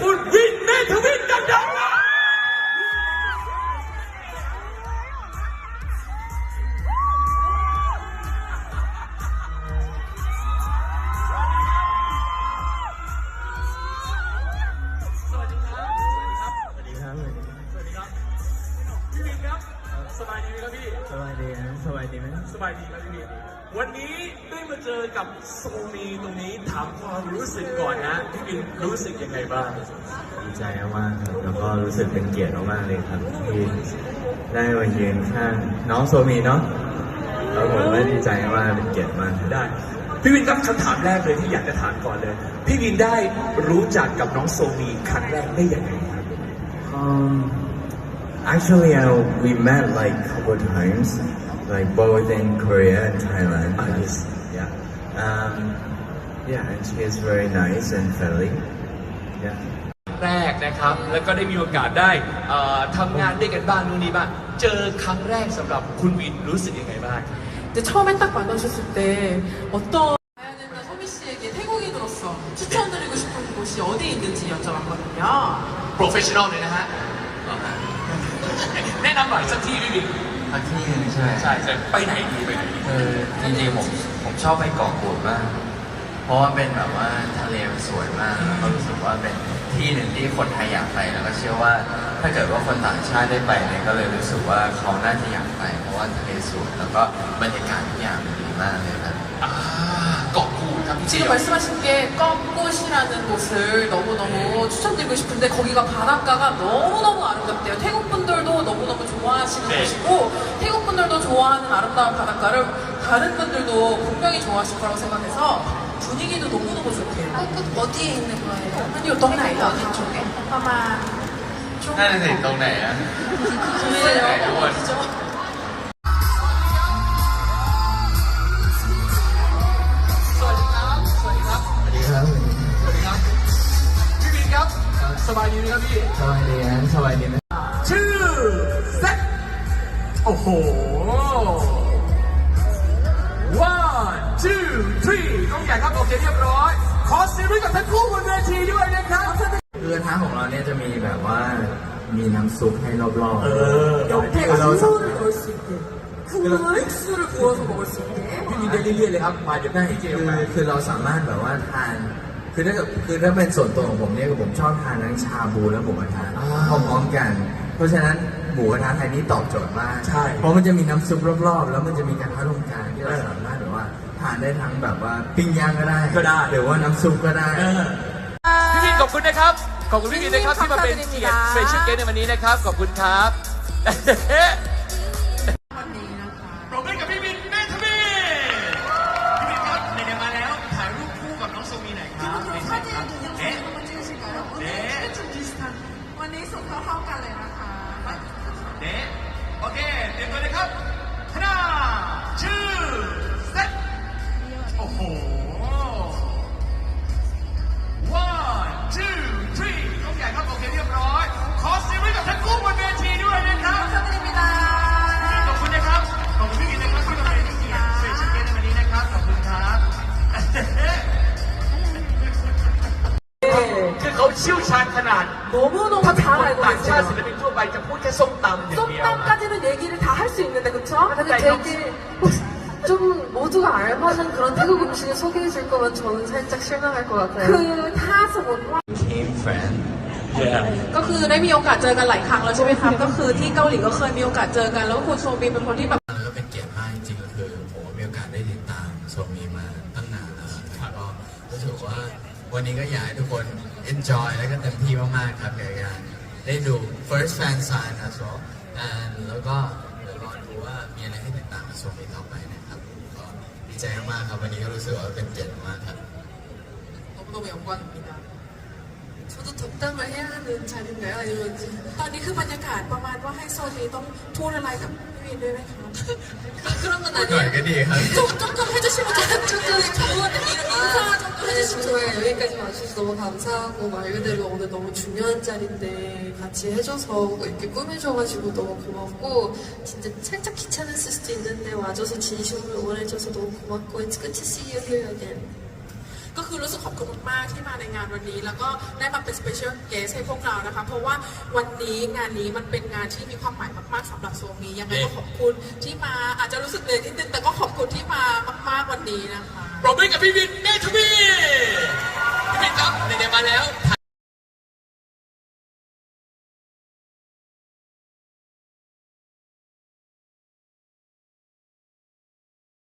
คุณวิ สบายดีไหมครับพี่ สบายดีนะสบายดีไหมสบายดีครับพี่วินวันนี้ได้มาเจอกับโซมีตรงนี้ถามความรู้สึกก่อนนะพี่วินรู้สึกยังไงบ้างดีใจมากครับแล้วก็รู้สึกเป็นเกียรติมากๆเลยครับที่ได้มายืนข้างน้องโซมีเนาะแล้วผมก็ดีใจมากเป็นเกียรติมากครับได้ พี่วินครับคำถามแรกเลยที่อยากจะถามก่อนเลย พี่วินได้รู้จักกับน้องโซมีครั้งแรกได้ยังไงครับ Um, actually, uh, we met like a couple of times, like both in Korea and Thailand. Ah, yes. Yeah. Um, yeah, and she is very nice and friendly. Yeah. แรกนะครับ แล้วก็ได้มีโอกาสได้เอ่อทำงานด้วยกันบ้างนู่นนี่บ้าง เจอครั้งแรกสำหรับคุณวินรู้สึกยังไงบ้าง 근데 처음에 딱 만나셨을 때 어떤 가야 된다 소미 씨에게 태국인으로서 추천드리고 싶은 곳이 어디 있는지 여쭤봤거든요. โปรเฟชชั่นอลเลยนะฮะ แนะนำหน่อยสักที่พี่วินสักที่หนึงใช่ไหมใช่ใช่ไปไหนดีไปไหนดีคือจริงๆผมผมชอบไปเกาะกูดมาก เพราะว่าเป็นแบบว่าทะเลมันสวยมากแล้วก็รู้สึกว่าเป็นที่หนึ่งที่คนไทยอยากไปแล้วก็เชื่อว่า ถ้าเกิดว่าคนต่างชาติได้ไปเนี่ยก็เลยรู้สึกว่าเขาน่าจะอยากไป เพราะว่าทะเลสวยแล้วก็บรรยากาศทุกอย่างมันดีมากเลยครับอ่าเกาะ 지금 ว 말씀하신 게 껌꽃이라는 곳을 너무너무 추천드리고 싶은데 거기가 바닷가가 너무너무 아름답대요. 태국 분들도 너무너무 좋아하시는 네. 곳이고 태국 분들도 좋아하는 아름다운 바닷가를 다른 분들도 분명히 좋아하실 거라고 생각해서 분위기도 너무너무 좋대요. 어디에 있는 거예요? 아니요, 동네요. 뒤쪽에. 아마 좀 นั่นสิตรงไหนอะ 좋네요. 네, 어디죠? สบายดีไหมครับพี่ สบายดีนะสบายดีไหม ชื่อเซ็ตโอ้โห one two three ต้องใหญ่ครับโอเคเรียบร้อย ขอเสียงด้วยกับทั้งคู่บนเวทีด้วยนะครับ คือกระทะของเราเนี่ยจะมีแบบว่ามีน้ำซุปให้รอบๆ เออ 옆에 국물을 넣을 수 있게. 국물 육수를 부어서 먹을 수 있게. พี่วินได้เรื่อยๆเลยครับ มาเดี๋ยว ได้ พี่เจ คื ล อ มา คือเราสามารถแบบว่าทาน คือถ้าเกิดคือถ้าเป็นส่วนตัวของผมเนี่ยผมชอบทานทั้งชาบูและหมูกระทะอ่าพร้อมๆกัน เพราะฉะนั้นหมูกระทะไทยนี้ตอบโจทย์มากใช่ เพราะมันจะมีน้ำซุปรอบๆ แล้วมันจะมีกระทะตรงกลางที่เราสามารถแบบว่าทานได้ทั้งแบบว่าปิ้งย่างก็ได้ก็ได้ หรือว่าน้ำซุปก็ได้ เออ พี่วินขอบคุณนะครับ ขอบคุณพี่วินนะครับที่มาเป็นเกียรติสเปเชียลเกสในวันนี้นะครับ ขอบคุณครับ คู่กับน้องโซมีหน่อยครับ 그리고 사진 인증 네. 한번 찍으실까요? 오늘 네. 좀 비슷한. 원래 속도 하우갈래나가. เนะโอเค เตรียมตัวเลยครับห้า เขาเชี่ยวชาญขนาด 너무너무 ถ้าเป็น 잘 คน 알고 ต่างชาติศิล 계세요. ปินทั่วไปจะพูดแค่ส้มตำอย่างเดียว 썸땀까지는 얘기를 다 할 수 있는데 그쵸? 근데 되게 혹시 좀 모두가 알만한 그런 태국 음식을 소개해 줄 거면 저는 살짝 실망할 것 같아요. คือถ้าสมมติว่า team friend ก็คือได้มีโอกาสเจอกันหลายครั้งแล้วใช่ไหมครับ ก็คือที่เกาหลีก็เคยมีโอกาสเจอกัน แล้วคุณโซบีเป็นคนที่แบบ วันนี้ก็อยากให้ทุกคน enjoy แล้วก็เต็มที่มากๆครับกับการได้ดู first fan sign นะโซ and แล้วก็เดี๋ยวรอดูว่ามีอะไรให้ติดตามกับโซมีต่อไปนะครับก็ดีใจมากๆครับวันนี้ก็รู้สึกว่าเป็นเกียรติมากครับ 너무너무 영광입니다. 저도 덕담을 해야 하는 자리인가요? 아니면 ตอนนี้คือบรรยากาศประมาณว่าให้โซบีต้องพูดอะไรกับพี่วินด้วยไหมครับ 그런 건 หน่อย 아니에요. ก็ดีครับ 좀, 조금 해주시면 조금 저한테 이런 인사 정도 네, 해주시면 정말 여기까지 와주셔서 너무 감사하고 말 그대로 오늘 너무 중요한 자리인데 같이 해줘서 이렇게 꾸며줘가지고 너무 고맙고 진짜 살짝 귀찮았을 수도 있는데 와줘서 진심으로 응원해줘서 너무 고맙고 It's good to see you here again. ก็คือรู้สึกขอบคุณมากที่มาในงานวันนี้ แล้วก็ได้มาเป็นสเปเชียลเกสให้พวกเรานะคะ เพราะว่าวันนี้งานนี้มันเป็นงานที่มีความหมายมากๆสำหรับโซมียังไงก็ขอบคุณที่มาอาจจะรู้สึกเหนื่อยนิดนึงแต่ก็ขอบคุณที่มามากๆวันนี้นะคะ ปรบมือกับพี่วินเนทวีพี่วินครับเดี๋ยวมาแล้ว